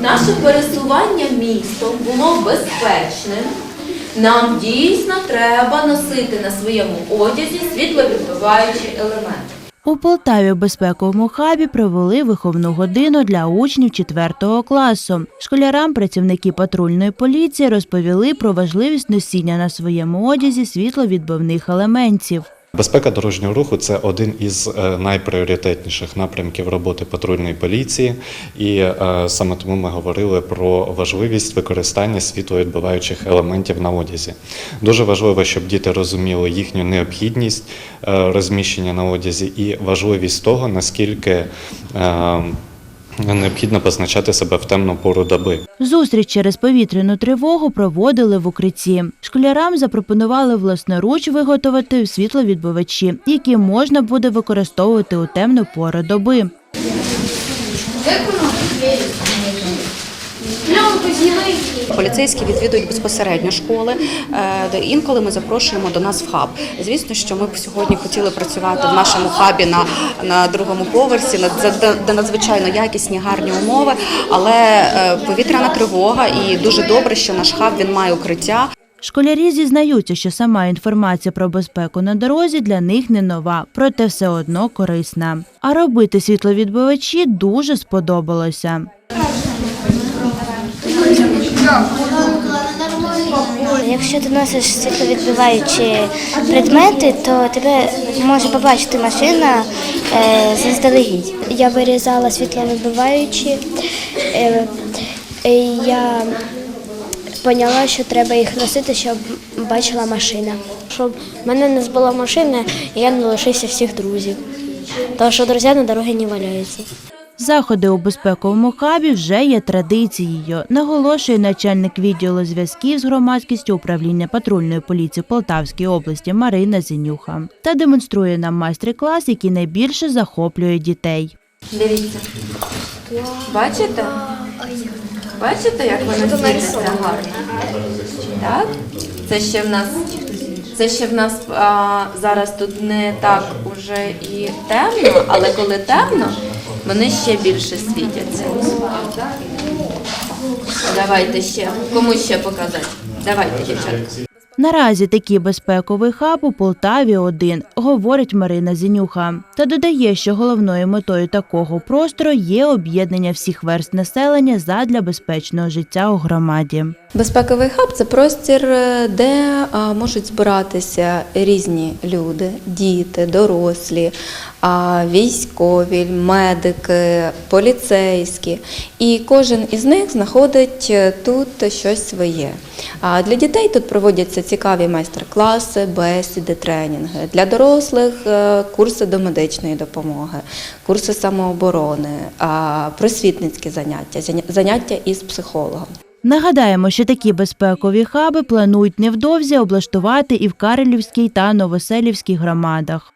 наше пересування містом було безпечним, нам дійсно треба носити на своєму одязі світловідбиваючі елементи. У Полтаві в безпековому хабі провели виховну годину для учнів 4 класу. Школярам працівники патрульної поліції розповіли про важливість носіння на своєму одязі світловідбивних елементів. Безпека дорожнього руху це один із е, найпріоритетніших напрямків роботи патрульної поліції, і е, саме тому ми говорили про важливість використання світловідбиваючих елементів на одязі. Дуже важливо, щоб діти розуміли їхню необхідність е, розміщення на одязі і важливість того, наскільки необхідно позначати себе в темну пору доби. Зустріч через повітряну тривогу проводили в укритті. Школярам запропонували власноруч виготовити світловідбивачі, які можна буде використовувати у темну пору доби. Поліцейські відвідують безпосередньо школи. е, Інколи ми запрошуємо до нас в хаб. Звісно, що ми б сьогодні хотіли працювати в нашому хабі на, на другому поверсі, де надзвичайно якісні гарні умови. Але е, повітряна тривога, і дуже добре, що наш хаб він має укриття. Школярі зізнаються, що сама інформація про безпеку на дорозі для них не нова, проте все одно корисна. А робити світловідбивачі дуже сподобалося. Якщо ти носиш світловідбиваючі предмети, то тебе може побачити машина е, заздалегідь. Я вирізала світловідбиваючі. Е, і я поняла, що треба їх носити, щоб бачила машина. Щоб мене не збила машина, я не лишився всіх друзів. Тому що друзі на дорогі не валяються. Заходи у безпековому хабі вже є традицією, наголошує начальник відділу зв'язків з громадськістю управління патрульної поліції Полтавської області Марина Зінюха та демонструє нам майстер-клас, який найбільше захоплює дітей. Дивіться. Бачите? Бачите, як воно світиться гарно? Так? Це ще в нас. Це ще в нас а, зараз тут не так уже і темно, але коли темно, вони ще більше світяться. Давайте ще. Кому ще показати? Давайте, дівчатка. Наразі такий безпековий хаб у Полтаві один, говорить Марина Зінюха. Та додає, що головною метою такого простору є об'єднання всіх верст населення задля безпечного життя у громаді. Безпековий хаб це простір, е, де можуть збиратися різні люди, діти, дорослі, а, військові, медики, поліцейські. І кожен із них знаходить е, тут щось своє. А для дітей тут проводяться цікаві майстер-класи, бесіди, тренінги. Для дорослих е, курси до медичної допомоги, курси самооборони, просвітницькі заняття, заняття із психологом. Нагадаємо, що такі безпекові хаби планують невдовзі облаштувати і в Карелівській та Новоселівській громадах.